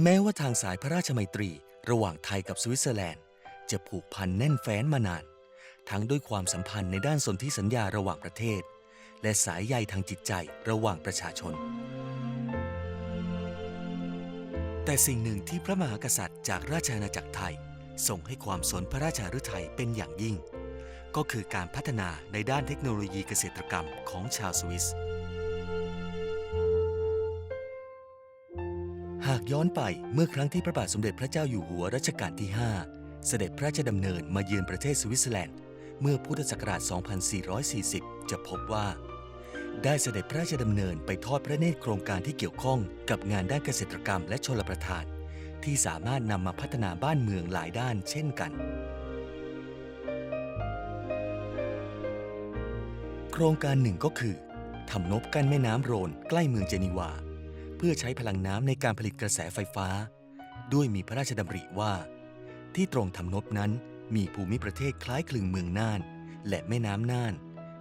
แม้ว่าทางสายพระราชมัยตรีระหว่างไทยกับสวิตเซอร์แลนด์ จะผูกพันแน่นแฟ้นมานาน ทั้งด้วยความสัมพันธ์ในด้านสนธิสัญญาระหว่างประเทศ และสายใยทางจิตใจระหว่างประชาชน แต่สิ่งหนึ่งที่พระมหากษัตริย์จากราชอาณาจักรไทยส่งให้ความสนพระราชาฤทัยเป็นอย่างยิ่ง ก็คือการพัฒนาในด้านเทคโนโลยีเกษตรกรรมของชาวสวิสากย้อนไปเมื่อครั้งที่พระบาทสมเด็จพระเจ้าอยู่หัวรัชกาลที่ 5 เสด็จพระราชดำเนินมาเยือนประเทศสวิตเซอร์แลนด์ เมื่อพุทธศักราช 2440 จะพบว่า ได้เสด็จพระราชดำเนินไปทอดพระเนตรโครงการที่เกี่ยวข้องกับงานด้านเกษตรกรรมและชลประทาน ที่สามารถนำมาพัฒนาบ้านเมืองหลายด้านเช่นกัน โครงการหนึ่งก็คือทำนบกั้นแม่น้ำโรนใกล้เมืองเจนีวา พื่อใช้พลังน้ำในการผลิตกระแสไฟฟ้า ด้วยมีพระราชดำริว่า ที่ตรงทำนบนั้นมีภูมิประเทศคล้ายคลึงเมืองน่าน และแม่น้ำน่าน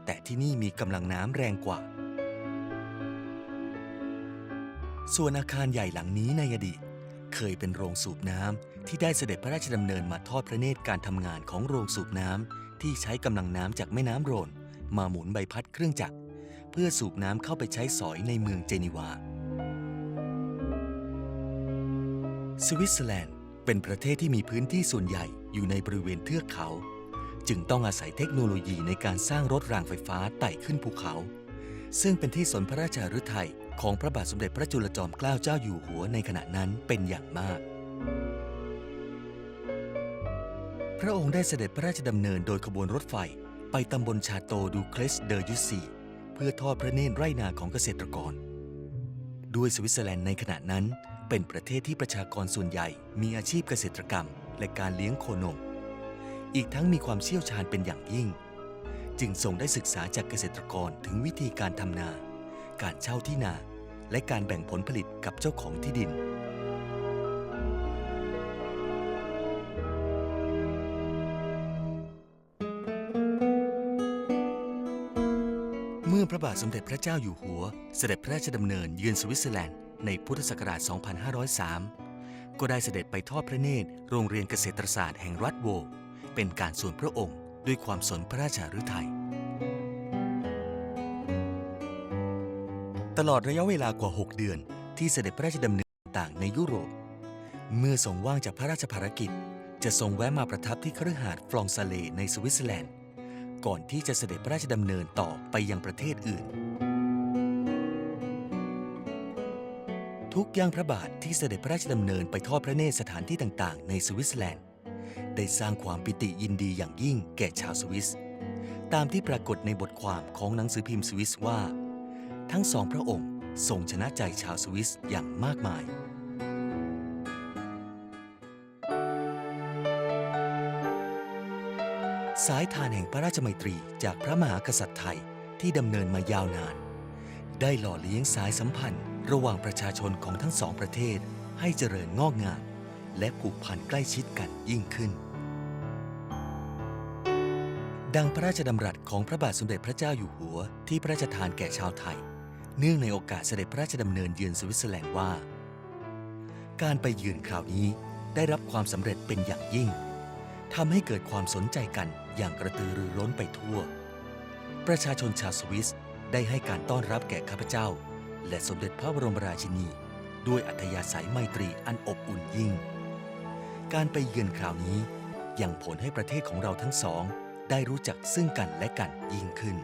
แต่ที่นี่มีกำลังน้ำแรงกว่า ส่วนอาคารใหญ่หลังนี้ในอดีต เคยเป็นโรงสูบน้ำที่ได้เสด็จพระราชดำเนินมาทอดพระเนตรการทำงานของโรงสูบน้ำที่ใช้กำลังน้ำจากแม่น้ำโรนมาหมุนใบพัดเครื่องจักรเพื่อสูบน้ำเข้าไปใช้สอยในเมืองเจนีวา สวิตเซอร์แลนด์เป็นประเทศที่มีพื้นที่ส่วนใหญ่อยู่ในบริเวณเทือกเขา จึงต้องอาศัยเทคโนโลยีในการสร้างรถรางไฟฟ้าไต่ขึ้นภูเขา ซึ่งเป็นที่สนพระราชาฤทัยของพระบาทสมเด็จพระจุลจอมเกล้าเจ้าอยู่หัวในขณะนั้นเป็นอย่างมาก พระองค์ได้เสด็จพระราชดำเนินโดยขบวนรถไฟ ไปตำบลชาโตดูเคลสเดอร์ยุซีเพื่อทอดพระเนตรไร่นาของเกษตรกร ด้วยสวิตเซอร์แลนด์ในขณะนั้น เป็นประเทศที่ประชากรส่วนใหญ่ มีอาชีพเกษตรกรรม และการเลี้ยงโคนม อีกทั้งมีความเชี่ยวชาญเป็นอย่างยิ่ง จึงทรงได้ศึกษาจากเกษตรกรถึงวิธีการทำนา การเช่าที่นา และการแบ่งผลผลิตกับเจ้าของที่ดินเมื่อพระบาทสมเด็จพระเจ้าอยู่หัว เสด็จพระราชดำเนินเยือนสวิตเซอร์แลนด์ ในพุทธศักราช 2503 ก็ได้เสด็จไปทอดพระเนตรโรงเรียนเกษตรศาสตร์แห่งรัฐโว เป็นการส่วนพระองค์ด้วยความสนพระราชาฤทัยตลอดระยะเวลากว่า 6 เดือน ที่เสด็จพระราชดำเนินต่างในยุโรป เมื่อทรงว่างจากพระราชภารกิจ จะทรงแวะมาประทับที่คฤหาสน์ฟลองซาเลในสวิตเซอร์แลนด์ ก่อนที่จะเสด็จพระราชดำเนินต่อไปยังประเทศอื่น ทุกย่างพระบาทที่เสด็จพระราชดำเนินไปทอดพระเนตรสถานที่ต่างๆ ในสวิตเซอร์แลนด์ ได้สร้างความปิติยินดีอย่างยิ่งแก่ชาวสวิส ตามที่ปรากฏในบทความของหนังสือพิมพ์สวิสว่า ทั้งสองพระองค์ทรงชนะใจชาวสวิสอย่างมากมายสายทานแห่งพระราชมัยตรีจากพระมหากษัตริย์ไทยที่ดำเนินมายาวนาน ได้หล่อเลี้ยงสายสัมพันธ์ ระหว่างประชาชนของทั้งสองประเทศให้เจริญงอกงาม และผูกพันใกล้ชิดกันยิ่งขึ้น ดังพระราชดำรัสของพระบาทสมเด็จพระเจ้าอยู่หัวที่พระราชทานแก่ชาวไทย เนื่องในโอกาสเสด็จพระราชดำเนินเยือนสวิตเซอร์แลนด์ว่า การไปเยือนคราวนี้ได้รับความสำเร็จเป็นอย่างยิ่งทำให้เกิดความสนใจกันอย่างกระตือรือร้นไปทั่ว ประชาชนชาวสวิสได้ให้การต้อนรับแก่ข้าพเจ้า และสมเด็จพระบรมราชินี ด้วยอัธยาศัยไมตรีอันอบอุ่นยิ่ง การไปเยือนคราวนี้ยังผลให้ประเทศของเราทั้งสอง ได้รู้จักซึ่งกันและกันยิ่งขึ้น